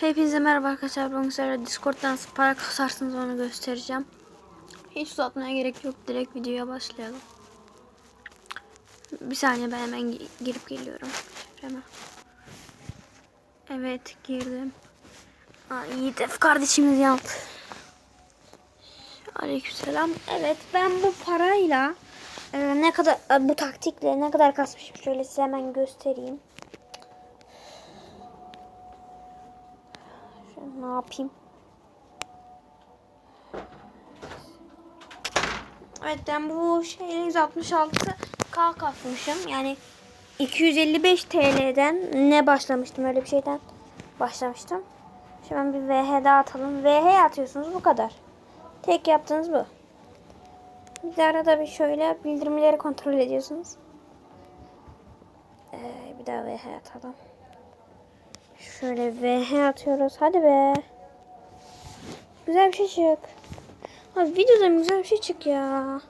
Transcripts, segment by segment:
Hepinize merhaba arkadaşlar. Bugün sizlerle Discord'dan para kasarsınız onu göstereceğim. Hiç uzatmaya gerek yok. Direkt videoya başlayalım. Bir saniye ben hemen gi- girip geliyorum. Hemen. Evet girdim. Aa, Yiğit F kardeşimiz yaptı. Aleykümselam. Evet ben bu parayla e, ne kadar e, bu taktikle ne kadar kasmışım şöyle size hemen göstereyim. Ne yapayım? Evet ben bu şeyle 166k kasmışım. Yani 255 TL'den ne başlamıştım öyle bir şeyden başlamıştım. Şimdi ben bir VH atalım. VH atıyorsunuz bu kadar. Tek yaptığınız bu. Bir de arada bir şöyle bildirimleri kontrol ediyorsunuz. Ee, bir daha VH atalım. Şöyle VH atıyoruz. Hadi be. Güzel bir şey çık. Abi videoda güzel bir şey çık ya.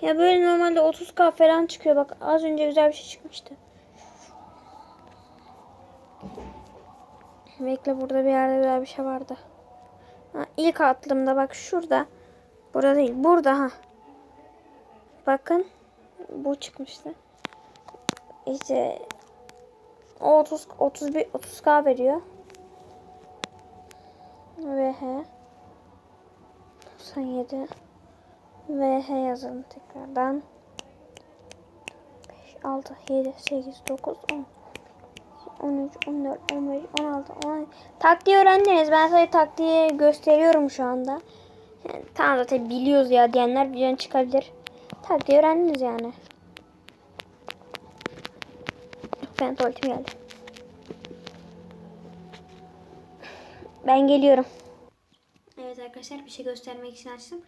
Ya böyle normalde 30k falan çıkıyor. Bak az önce güzel bir şey çıkmıştı. Bekle burada bir yerde güzel bir şey vardı. Ha, ilk attığımda bak şurada. Burada değil. Burada ha. Bakın. Bu çıkmıştı. İşte o 30 31 30k veriyor. VH 97 VH yazalım tekrardan. 5 6 7 8 9 10 13 14 15 16 17 Taktiği öğrendiniz. Ben sadece taktiği gösteriyorum şu anda. Yani, tamam zaten biliyoruz ya diyenler videonun çıkabilir. Taktiği öğrendiniz yani. Ben tuvaletim geldi. Ben geliyorum. Evet arkadaşlar bir şey göstermek için açtım.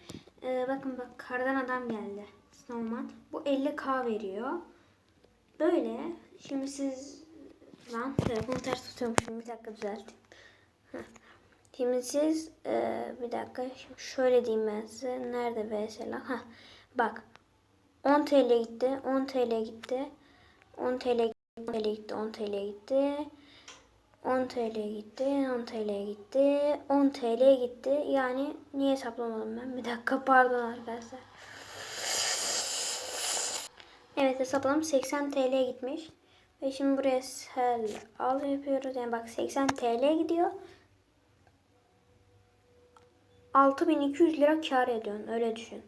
Ee, bakın bak kardan adam geldi. Snowman. Bu 50k veriyor. Böyle. Şimdi siz lan telefonu ters tutuyormuşum. Bir dakika düzelteyim. Heh. Şimdi siz e, bir dakika şimdi şöyle diyeyim ben size. Nerede mesela? Ha bak 10 TL gitti. 10 TL gitti. 10 TL 10 TL gitti. 10 TL gitti. 10 TL gitti, 10 TL gitti, 10 TL gitti. Yani niye hesaplamadım ben? Bir dakika pardon arkadaşlar. Evet hesapladım 80 TL gitmiş. Ve şimdi buraya sell al yapıyoruz. Yani bak 80 TL gidiyor. 6200 lira kar ediyorsun. Öyle düşün.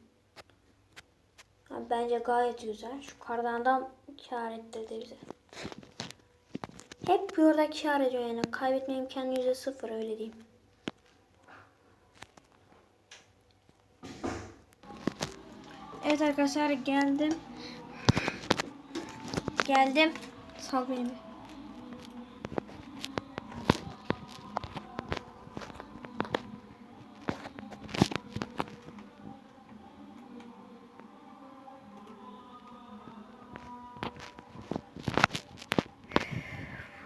Bence gayet güzel. Şu kardandan kar ettirdi bize. Hep burada kar ediyor yani. Kaybetme imkanı yüzde sıfır öyle diyeyim. Evet arkadaşlar geldim. Geldim. Sal beni.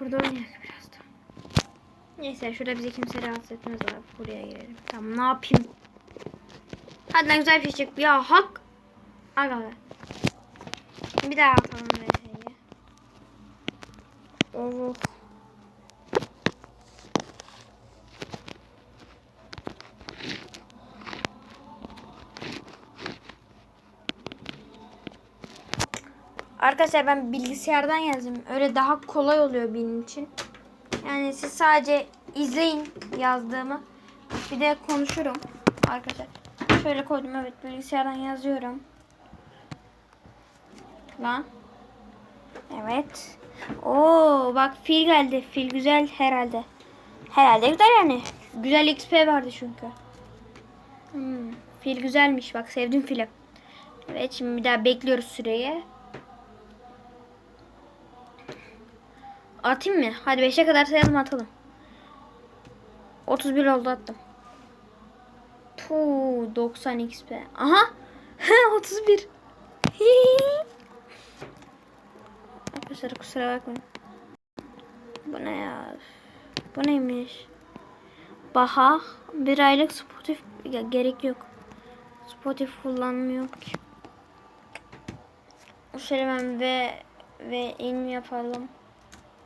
Burada oynayalım biraz da. Neyse şurada bizi kimse rahatsız etmez abi. Buraya girelim. Tamam ne yapayım? Hadi lan güzel bir şey çık. Ya hak. Aga be. Bir daha atalım VS'yi. Of. Arkadaşlar ben bilgisayardan yazdım. Öyle daha kolay oluyor benim için. Yani siz sadece izleyin yazdığımı. Bir de konuşurum arkadaşlar. Şöyle koydum evet bilgisayardan yazıyorum. Lan. Evet. Oo bak fil geldi. Fil güzel herhalde. Herhalde güzel yani. Güzel XP vardı çünkü. Hmm, fil güzelmiş bak sevdim fili. Evet şimdi bir daha bekliyoruz süreyi. Atayım mı? Hadi 5'e kadar sayalım atalım. 31 oldu attım. Tu 90 XP. Aha. 31. Arkadaşlar kusura bakmayın. Bu ne ya? Bu neymiş? Baha bir aylık Spotify gerek yok. Spotify kullanmıyor ki. Şöyle ben ve ve in yapalım.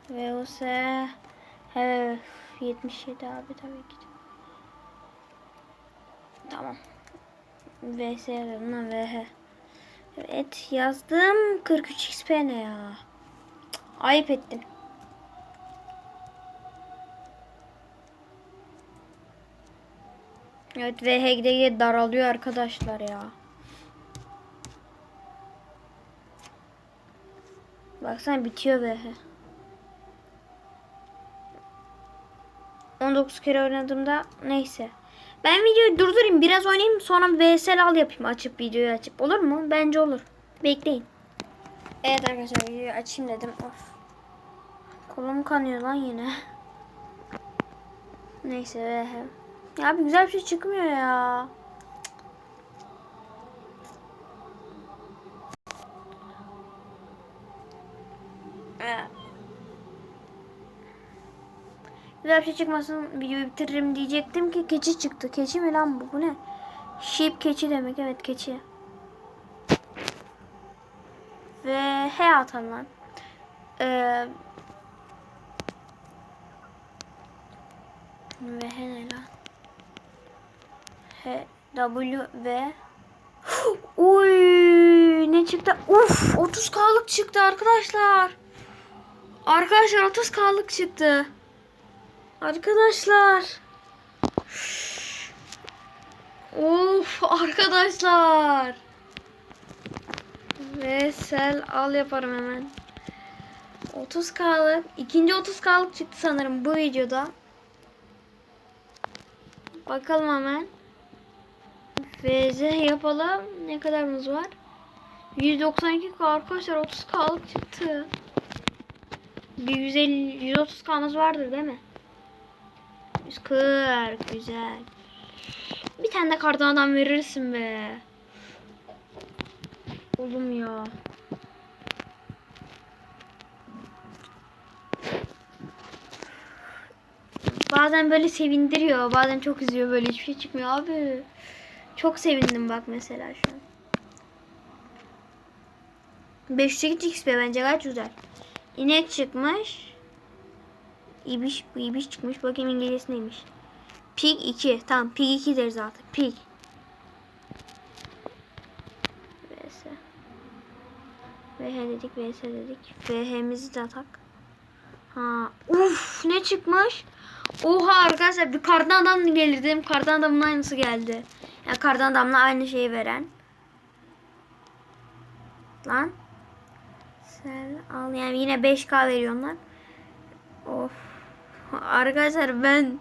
Se evet 77 abi tabii ki. Tamam. VS yazalım VH. Evet yazdım. 43 XP ne ya? Cık, Ayıp ettim. Evet VH gide daralıyor arkadaşlar ya. Baksana bitiyor VH. 19 kere oynadığımda neyse. Ben videoyu durdurayım biraz oynayayım sonra VSL al yapayım açıp videoyu açıp olur mu? Bence olur. Bekleyin. Evet arkadaşlar videoyu açayım dedim. Of. Kolum kanıyor lan yine. Neyse. Ya bir güzel bir şey çıkmıyor ya. Cık. Bir şey çıkmasın videoyu bitiririm diyecektim ki keçi çıktı. Keçi mi lan bu? Bu ne? Sheep keçi demek. Evet keçi. Ve he atalım lan. Ee, ve he ne lan? H W ve Uy ne çıktı? Uf 30 kalık çıktı arkadaşlar. Arkadaşlar 30 kalık çıktı. Arkadaşlar. Of arkadaşlar. Ve sel al yaparım hemen. 30 kalık. ikinci 30 kalık çıktı sanırım bu videoda. Bakalım hemen. VZ yapalım. Ne kadarımız var? 192 k arkadaşlar 30 kalık çıktı. Bir 150 130 k'mız vardır değil mi? 140 güzel. Bir tane de kardan adam verirsin be. Oğlum ya. Bazen böyle sevindiriyor, bazen çok üzüyor böyle hiçbir şey çıkmıyor abi. Çok sevindim bak mesela şu an. 508 XP bence gayet güzel. İnek çıkmış. İbiş, bu ibiş çıkmış. Bakayım İngilizcesi neymiş. Pig 2. Tamam Pig 2 deriz artık. Pig. VS. VH dedik, VS dedik. VH'mizi de atak. Ha, uf ne çıkmış? Oha arkadaşlar bir kardan adam gelir dedim. Kardan adamın aynısı geldi. Ya yani kardan adamla aynı şeyi veren. Lan. Sel al yani yine 5k veriyor onlar. Of. Arkadaşlar ben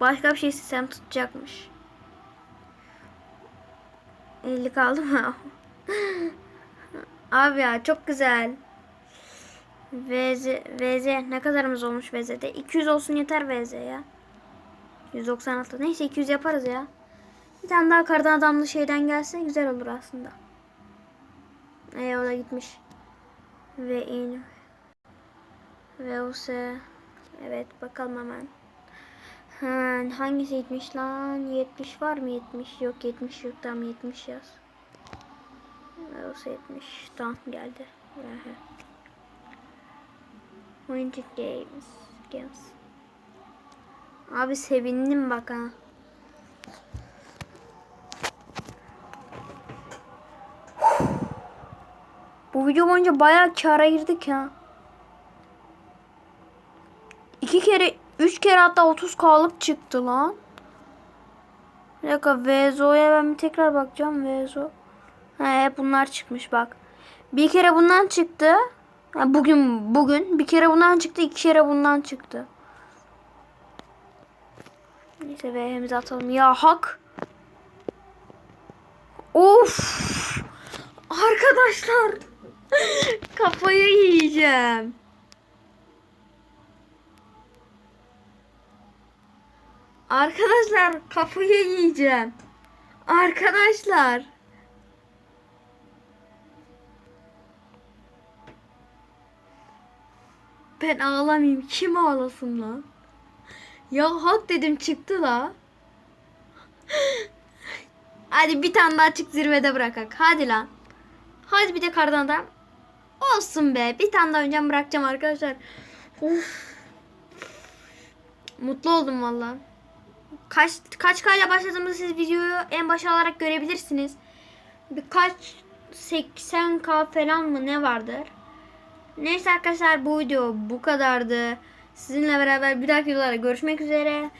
başka bir şey istesem tutacakmış. 50 kaldı mı? Abi ya çok güzel. VZ, VZ ne kadarımız olmuş VZ'de? 200 olsun yeter VZ ya. 196. Neyse 200 yaparız ya. Bir tane daha kardan adamlı şeyden gelse güzel olur aslında. Ee o da gitmiş. Ve in. Ve o Evet bakalım hemen. Ha, hangisi 70 lan? 70 var mı 70? Yok 70 yok. Tamam 70 yaz. Ve 70. Tamam geldi. Winter Games. Games. Abi sevindim bak ha. Bu video boyunca bayağı kara girdik ya. İki kere, üç kere hatta 30k'lık çıktı lan. Bir dakika Vezo'ya ben bir tekrar bakacağım Vezo. He bunlar çıkmış bak. Bir kere bundan çıktı. Ha, bugün bugün bir kere bundan çıktı, iki kere bundan çıktı. Neyse VH'mizi atalım. Ya hak. Of. Arkadaşlar. Kafayı yiyeceğim. Arkadaşlar kafayı yiyeceğim. Arkadaşlar. Ben ağlamayayım. Kim ağlasın lan? Ya hak dedim çıktı la. Hadi bir tane daha çık zirvede bırakak. Hadi lan. Hadi bir de kardan adam. Olsun be. Bir tane daha önce bırakacağım arkadaşlar. Uf. Mutlu oldum valla. Kaç kaç kayla başladığımızda siz videoyu en başa alarak görebilirsiniz. Birkaç 80k falan mı ne vardır? Neyse arkadaşlar bu video bu kadardı. Sizinle beraber bir dahaki videolarda görüşmek üzere.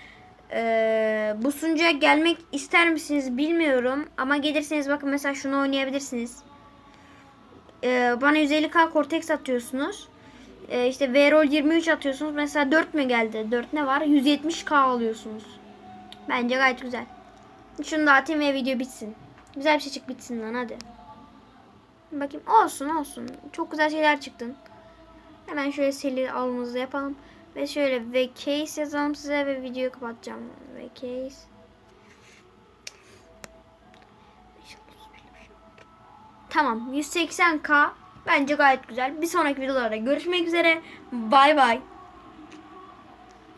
Ee, bu sunucuya gelmek ister misiniz bilmiyorum. Ama gelirseniz bakın mesela şunu oynayabilirsiniz. Ee, bana 150k Cortex atıyorsunuz. Ee, işte V-Roll 23 atıyorsunuz. Mesela 4 mü geldi? 4 ne var? 170k alıyorsunuz. Bence gayet güzel. Şunu da atayım ve video bitsin. Güzel bir şey çık bitsin lan hadi. Bakayım olsun olsun. Çok güzel şeyler çıktın. Hemen şöyle seri alımızı yapalım. Ve şöyle ve case yazalım size ve videoyu kapatacağım. Ve case. Tamam 180k bence gayet güzel. Bir sonraki videolarda görüşmek üzere. Bay bay.